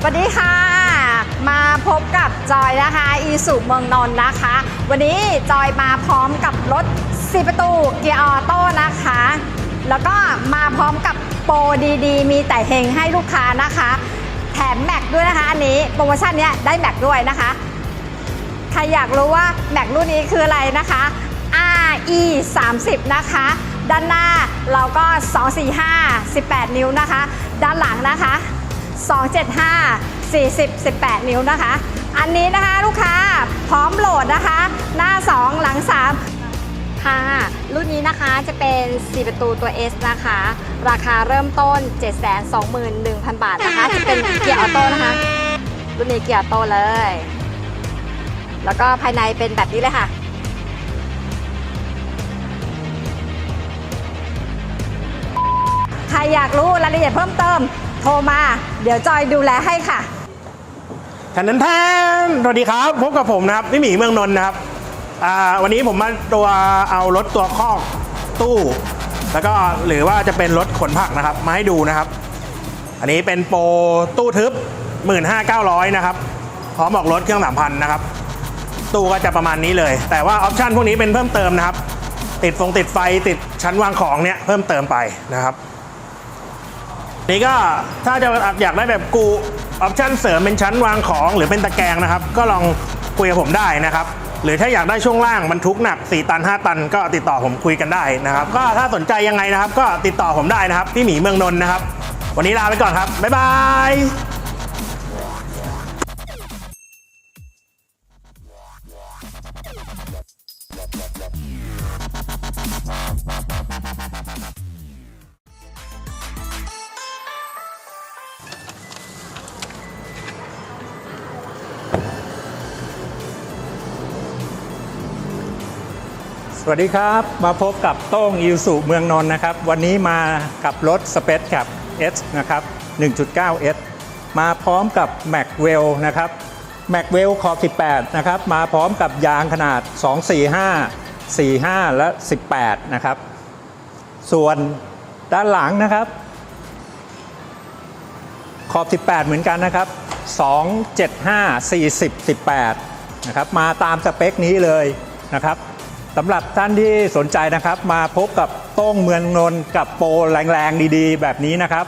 สวัสดีค่ะ มาพบกับจอยนะคะอีสุเมืองนอนนะคะ วันนี้จอยมาพร้อมกับรถ4ประตูเกียร์ออโต้นะคะ แล้วก็มาพร้อมกับโปรดีๆ มีแต่เฮงให้ลูกค้านะคะ แถมแม็กด้วยนะคะ อันนี้โปรโมชั่นเนี้ยได้แม็กด้วยนะคะ ใครอยากรู้ว่าแม็กรุ่นนี้คืออะไรนะคะ RE 30นะคะ ด้านหน้าเราก็ 245 18 นิ้วนะคะ ด้านหลังนะคะ 275 40 18 นิ้วนะคะ อันนี้นะคะลูกค้าพร้อมโหลดนะคะ หน้า 2 หลัง 3 ค่ะ รุ่นนี้นะคะจะเป็น 4 ประตูตัว S นะคะ ราคาเริ่มต้น 721,000 บาทนะคะ จะเป็นเกียร์ออโต้นะคะ รุ่นนี้เกียร์ออโต้เลย แล้วก็ภายในเป็นแบบนี้เลยค่ะใครอยากรู้รายละเอียดเพิ่มเติม ทรมา เดี๋ยวจอยดูแลให้ค่ะทันทันแทนสวัสดีครับ พบกับผมนะครับพี่หมีเมืองนนท์นะครับอ่าวันนี้ผมมาตัวเอารถตัวคอกตู้ แล้วก็หรือว่าจะเป็นรถขนผักนะครับ มาให้ดูนะครับ อันนี้เป็นโปรตู้ทึบ 15,900 นะครับ พร้อมออกรถเครื่องสามพันนะครับ ตู้ก็จะประมาณนี้เลย แต่ว่าออปชันพวกนี้เป็นเพิ่มเติมนะครับ ติดฟงติดไฟติดชั้นวางของเนี่ยเพิ่มเติมไปนะครับ นี่ก็ถ้าจะอยากได้แบบกูออปชั่นเสริมเป็นชั้นวางของหรือเป็นตะแกรงนะครับ ก็ลองคุยกับผมได้นะครับ หรือถ้าอยากได้ช่วงล่างบรรทุกหนัก 4 ตัน 5 ตัน ก็ติดต่อผมคุยกันได้นะครับ ก็ถ้าสนใจยังไงนะครับ ก็ติดต่อผมได้นะครับพี่หมีเมืองนนท์นะครับ วันนี้ลาไปก่อนครับบ๊ายบาย สวัสดีครับ มาพบกับโต้งอิวสุเมืองนนท์นะครับ วันนี้มากับรถ Space Cap S นะครับ 1.9 S มาพร้อมกับ m a c w e l l นะครับ m a c w e l l ขอบ18 นะครับ มาพร้อมกับยางขนาด 245 45 และ 18 นะครับ ส่วนด้านหลังนะครับ ขอบ 18 เหมือนกันนะครับ 275 40 18 นะครับ มาตามสเปคนี้เลยนะครับสำหรับท่านที่สนใจนะครับ มาพบกับโต้งเมืองนนท์กับโปรแรงๆดีๆ แบบนี้นะครับ